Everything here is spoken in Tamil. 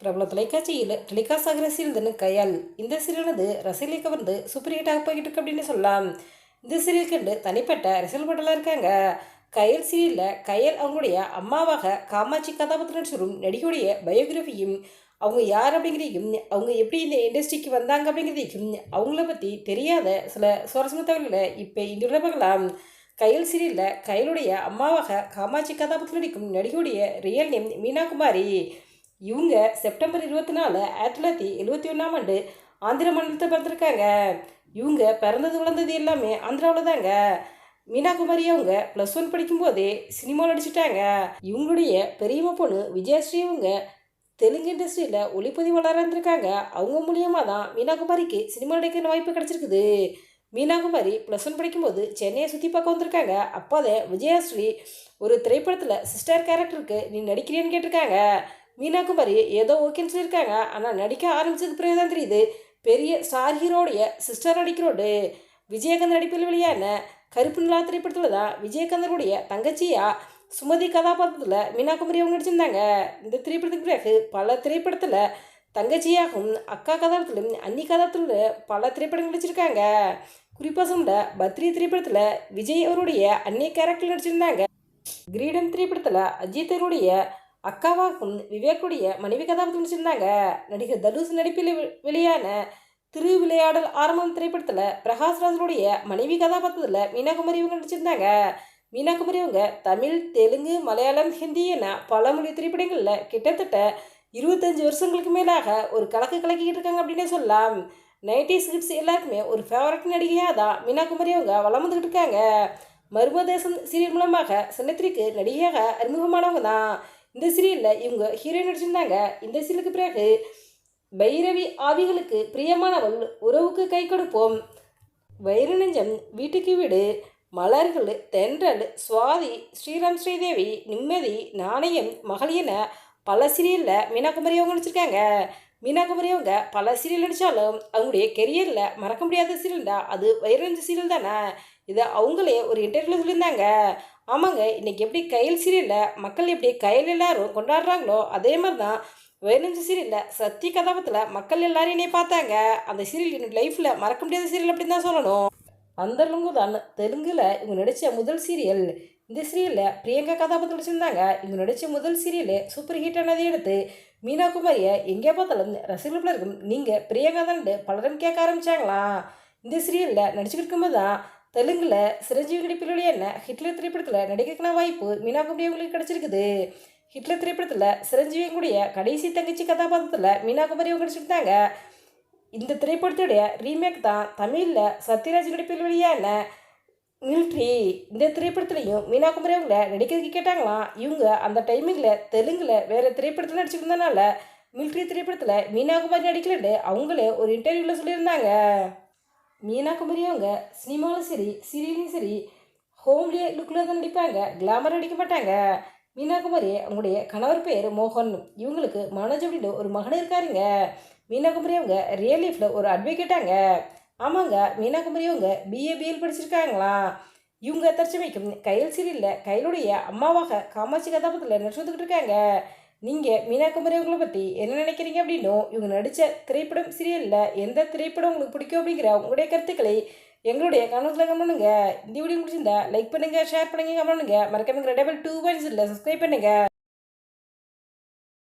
பிரபல தொலைக்காட்சியில் டெலிகாஸ்ட் ஆகிற சீரியல் தானே கையால் இந்த சீரியலானது ரசிகர்களை கவர்ந்து சூப்பர் ஹிட்டாக போய்கிட்டு இருக்கு அப்படின்னு சொல்லலாம். இந்த சீரியல் கண்டு தனிப்பட்ட ரசிகர் பட்டலாம் இருக்காங்க. கயல் சீரியலில் கயல் அவங்களுடைய அம்மாவாக காமாட்சி கதாபாத்திரம் நடிச்சரும் நடிகையுடைய பயோகிராஃபியும் அவங்க யார் அப்படிங்கிறதையும் அவங்க எப்படி இந்த இண்டஸ்ட்ரிக்கு வந்தாங்க அப்படிங்கிறதையும் அவங்கள பற்றி தெரியாத சில சுவாரஸ்யமான தகவல்களை இப்போ இந்த பார்க்கலாம். கயல் சீரியலில் கயலுடைய அம்மாவாக காமாட்சி கதாபாத்திரம் நடிக்கும் நடிகையுடைய ரியல் நேம் மீனா குமாரி இவங்க செப்டம்பர் இருபத்தி நாலு ஆயிரத்தி தொள்ளாயிரத்தி எழுபத்தி ஒன்றாம் ஆண்டு ஆந்திர மாநிலத்தை பிறந்திருக்காங்க. இவங்க பிறந்தது வளர்ந்தது எல்லாமே ஆந்திராவில் தாங்க. மீனாகுமாரி அவங்க ப்ளஸ் ஒன் படிக்கும்போதே சினிமாவில் நடிச்சிட்டாங்க. இவங்களுடைய பெரியம்மா பொண்ணு விஜயஸ்ரீ இவங்க தெலுங்கு இண்டஸ்ட்ரியில் ஒளிப்பதிவாளராக இருந்திருக்காங்க. அவங்க மூலியமாக தான் மீனாகுமாரிக்கு சினிமா நடிக்கிற வாய்ப்பு கிடச்சிருக்குது. மீனாகுமாரி ப்ளஸ் ஒன் படிக்கும்போது சென்னையை சுற்றி பார்க்க வந்திருக்காங்க. அப்போதே விஜயஸ்ரீ ஒரு திரைப்படத்தில் சிஸ்டர் கேரக்டருக்கு நீ நடிக்கிறியான்னு கேட்டிருக்காங்க. மீனா குமாரி ஏதோ ஓகேன்னு சொல்லியிருக்காங்க. ஆனால் நடிக்க ஆரம்பிச்சது பிறகு தான் தெரியுது பெரிய ஸ்டார் ஹீரோடைய சிஸ்டர் நடிக்கிறோடு விஜயகாந்த் நடிப்பில் வெளியான கருப்பு நிலா திரைப்படத்தில் தான் விஜயகாந்தருடைய தங்கச்சியா சுமதி கதாபாத்திரத்தில் மீனா குமாரி அவங்க நடிச்சிருந்தாங்க. இந்த திரைப்படத்துக்கு பிறகு பல திரைப்படத்தில் தங்கச்சியாகவும் அக்கா கதாபாத்திரத்திலும் அன்னி கதாபாத்திரத்தில் பல திரைப்படங்கள் நடிச்சிருக்காங்க. குறிப்பாக சொல்ல பத்ரி திரைப்படத்தில் விஜய் அவருடைய அன்னி கேரக்டர் நடிச்சிருந்தாங்க. கிரீடம் திரைப்படத்தில் அஜித் அவருடைய அக்காவாக விவேக்குடைய மனைவி கதாபாத்திரம் நடிச்சிருந்தாங்க நடிகர் தனுஷ் நடிப்பில் வெளியான வெளியான திருவிளையாடல் ஆரம்பம் திரைப்படத்தில் பிரகாஷ்ராஜனுடைய மனைவி கதாபாத்திரத்தில் மீனாகுமரி இவங்க நடிச்சிருந்தாங்க. மீனாகுமரி இவங்க தமிழ் தெலுங்கு மலையாளம் ஹிந்தி என பல மொழி திரைப்படங்களில் கிட்டத்தட்ட இருபத்தஞ்சி வருஷங்களுக்கு மேலாக ஒரு கலக்கு கலக்கிக்கிட்டு இருக்காங்க அப்படின்னே சொல்லலாம். நைன்டிஸ் கிட்ஸ் எல்லாருக்குமே ஒரு ஃபேவரட் நடிகையாக தான் மீனாகுமரி அவங்க வளம் வந்துக்கிட்டு இருக்காங்க மர்மதேசம் சீரியல் மூலமாக சின்னத்திரிக்கு நடிகையாக அறிமுகமானவங்க தான். இந்த சீரியலில் இவங்க ஹீரோயின் நடிச்சிருந்தாங்க. இந்த சீரியலுக்கு பிறகு பைரவி ஆவிகளுக்கு பிரியமானவள் உறவுக்கு கை கொடுப்போம். வைர நெஞ்சம் வீட்டுக்கு வீடு மலர்கள் தென்றல் சுவாதி ஸ்ரீராம் ஸ்ரீதேவி நிம்மதி நாணயம் மகள் என பல சீரியலில் மீனாகுமரி அவங்க நடிச்சிருக்காங்க. மீனாகுமரி அவங்க பல சீரியல் நடித்தாலும் அவங்களுடைய கெரியரில் மறக்க முடியாத சீரியல் தான் அது வைரஞ்சு சீரியல் தானே. இதை அவங்களே ஒரு இன்டர்வியூவில் சொல்லியிருந்தாங்க. ஆமாங்க இன்றைக்கி எப்படி கையில் சீரியலில் மக்கள் எப்படி கையில் எல்லாரும் கொண்டாடுறாங்களோ அதே மாதிரி தான் வைரஞ்சு சீரியலில் சத்தி கதாபத்தில் மக்கள் எல்லாரும் என்னை பார்த்தாங்க. அந்த சீரியல் என்னோடய லைஃப்பில் மறக்க முடியாத சீரியல் அப்படின்னு தான் சொல்லணும். அந்த லுங்கு தான் தெலுங்கில் இவங்க நடித்த முதல் சீரியல் இந்த சீரியலில் பிரியங்கா கதாபாத்திரம் நடிச்சிருந்தாங்க. இவங்க நடித்த முதல் சீரியல் சூப்பர் ஹிட் ஆனதை எடுத்து மீனா குமாரியை எங்கே பார்த்தாலும் ரசிகர்கள் இருக்கும். நீங்கள் பிரியங்கா தான் பலரும் கேட்க ஆரம்பித்தாங்களாம் இந்த சீரியலில் நடிச்சுக்கிட்டு இருக்கும்போது தான் தெலுங்கில் சிரஞ்சீவி நடிப்பில் என்ன? ஹிட்லர் திரைப்படத்தில் நடிக்கிறதுக்கான வாய்ப்பு மீனா குமாரி அவங்களுக்கு கிடச்சிருக்குது. ஹிட்லர் திரைப்படத்தில் சிரஞ்சீவியுடைய கடைசி தங்கச்சி கதாபாத்திரத்தில் மீனா குமரி அவங்க நடிச்சிருந்தாங்க. இந்த திரைப்படத்துடைய ரீமேக் தான் தமிழில் சத்யராஜ் நடிப்பில் வெளியான மில்ட்ரி இந்த திரைப்படத்துலையும் மீனா குமரி அவங்கள நடிக்கிறதுக்கு கேட்டாங்களாம். இவங்க அந்த டைமிங்கில் தெலுங்கில் வேறு திரைப்படத்தில் நடிச்சிருந்தனால மில்ட்ரி திரைப்படத்தில் மீனா குமாரி நடிக்கலன்னு அவங்களே ஒரு இன்டர்வியூவில் சொல்லியிருந்தாங்க. மீனா குமரி அவங்க சினிமாவிலும் சரி சீரியலையும் சரி ஹோம்லியே லுக்கில் தான் நடிப்பாங்க கிளாமர் அடிக்க மாட்டாங்க. மீனா குமரி அவங்களுடைய கணவர் பேர் மோகன். இவங்களுக்கு மனோஜ் அப்படின்னு ஒரு மகன் இருக்காருங்க. மீனா குமரி அவங்க ரியல் லைஃப்பில் ஒரு அட்வொகேட்டாங்க ஆமாங்க மீனா குமரி அவங்க பிஏ பிஎல் படிச்சிருக்காங்களாம் இவங்க தற்சமைக்கும் கையல் சீரியலில் கையிலுடைய அம்மாவாக காமாட்சி கதாபாத்திரத்தில் நடிச்சு வந்துக்கிட்டு இருக்காங்க. நீங்கள் மீனா குமரி அவங்கள பற்றி என்ன நினைக்கிறீங்க அப்படின்னும் இவங்க நடித்த திரைப்படம் சீரியலில் எந்த திரைப்படம் உங்களுக்கு பிடிக்கும் அப்படிங்கிற உங்களுடைய கருத்துக்களை எங்களுடைய கமெண்ட்ஸில் கமெண்ட் இந்த வீடியோ முடிச்சிருந்தா லைக் பண்ணுங்கள் ஷேர் பண்ணுங்க கமெண்ட் மறக்காம டபுள் டூ பாயிண்ட்ஸ் இல்லை சப்ஸ்கிரைப் பண்ணுங்கள்